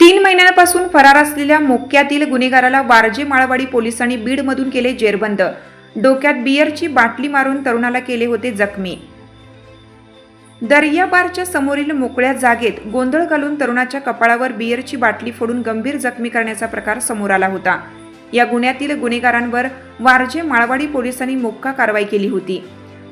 तीन महिन्यांपासून फरार असलेल्या मोक्यातील गुन्हेगाराला वारजे माळवाडी पोलिसांनी बीडमधून केले जेरबंद. डोक्यात बियरची बाटली मारून तरुणाला केले होते जखमी. दर्याबारच्या समोरील मोकळ्या जागेत गोंधळ घालून तरुणाच्या कपाळावर बियरची बाटली फोडून गंभीर जखमी करण्याचा प्रकार समोर आला होता. या गुन्ह्यातील गुन्हेगारांवर वारजे माळवाडी पोलिसांनी मोक्का कारवाई केली होती.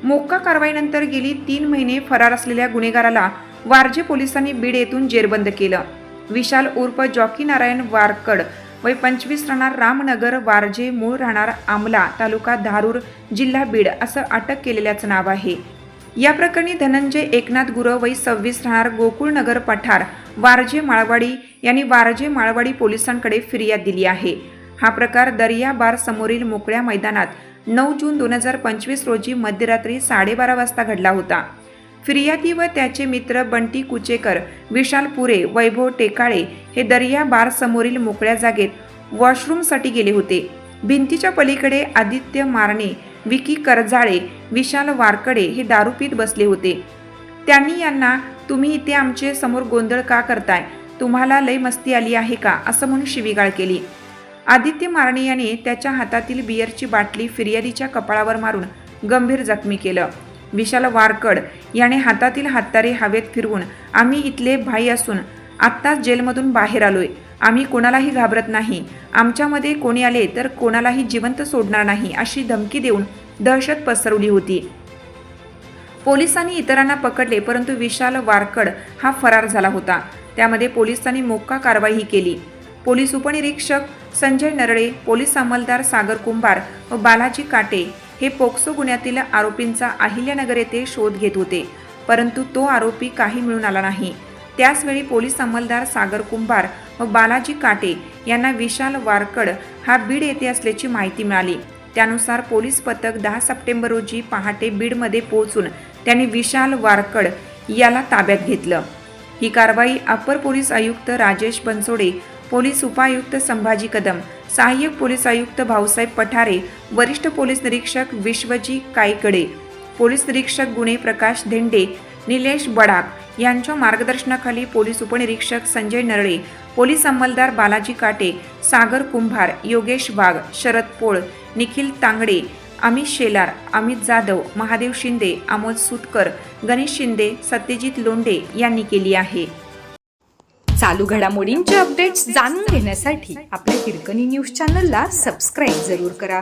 मोक्का कारवाईनंतर गेली तीन महिने फरार असलेल्या गुन्हेगाराला वारजे पोलिसांनी बीड येथून जेरबंद केलं. विशाल उर्फ जॉकी नारायण वारकड वय पंचवीस राहणार रामनगर वारजे मूळ राहणार आमला तालुका धारूर जिल्हा बीड असं अटक केलेल्याचं नाव आहे. या प्रकरणी धनंजय एकनाथ गुरव वय सव्वीस राहणार गोकुळनगर पठार. वारजे माळवाडी यांनी वारजे माळवाडी पोलिसांकडे फिर्याद दिली आहे. हा प्रकार दर्या बार समोरील मोकळ्या मैदानात नऊ जून दोन हजार पंचवीस रोजी मध्यरात्री साडेबारा वाजता घडला होता. फिर्यादी व त्याचे मित्र बंटी कुचेकर विशाल पुरे वैभव टेकाळे हे दर्या बार समोरील मोकळ्या जागेत वॉशरूमसाठी गेले होते. भिंतीच्या पलीकडे आदित्य मारणे विकी करजाळे विशाल वारकडे हे दारूपीत बसले होते. त्यांनी यांना तुम्ही इथे आमचे समोर गोंधळ का करताय? तुम्हाला लय मस्ती आली आहे का? असं म्हणून शिवीगाळ केली. आदित्य मारणे याने त्याच्या हातातील बियरची बाटली फिर्यादीच्या कपाळावर मारून गंभीर जखमी केलं. विशाल वारकड याने हातातील हातारे हवेत फिरवून आम्ही इथले भाई असून आत्ताच जेलमधून बाहेर आलोय. आम्ही कोणालाही घाबरत नाही. आमच्यामध्ये कोणी आले तर कोणालाही जिवंत सोडणार नाही अशी धमकी देऊन दहशत पसरवली होती. पोलिसांनी इतरांना पकडले परंतु विशाल वारकड हा फरार झाला होता. त्यामध्ये पोलिसांनी मोक्का कारवाई केली. पोलीस उपनिरीक्षक संजय नरळे पोलीस अंमलदार सागर कुंभार व बालाजी काटे हे पोक्सो गुन्ह्यातील आरोपींचा अहिल्यानगर येथे शोध घेत होते. परंतु तो आरोपी काही मिळून आला नाही. त्याचवेळी पोलीस अंमलदार सागर कुंभार व बालाजी काटे यांना विशाल वारकड हा बीड येथे असल्याची माहिती मिळाली. त्यानुसार पोलीस पथक दहा सप्टेंबर रोजी पहाटे बीडमध्ये पोहोचून त्यांनी विशाल वारकड याला ताब्यात घेतलं. ही कारवाई अप्पर पोलीस आयुक्त राजेश बनसोडे पोलीस उपायुक्त संभाजी कदम सहाय्यक पोलीस आयुक्त भाऊसाहेब पठारे वरिष्ठ पोलीस निरीक्षक विश्वजी कायकडे पोलीस निरीक्षक गुणे प्रकाश धेंडे निलेश बडाक यांच्या मार्गदर्शनाखाली पोलीस उपनिरीक्षक संजय नरळे पोलीस अंमलदार बालाजी काटे सागर कुंभार योगेश वाघ शरद पोळ निखिल तांगडे अमित शेलार अमित जाधव महादेव शिंदे अमोल सुतकर गणेश शिंदे सत्यजित लोंढे यांनी केली आहे. चालू घडामोडींचे अपडेट्स जाणून घेण्यासाठी आपल्या हिरकणी न्यूज चॅनलला सबस्क्राईब जरूर करा.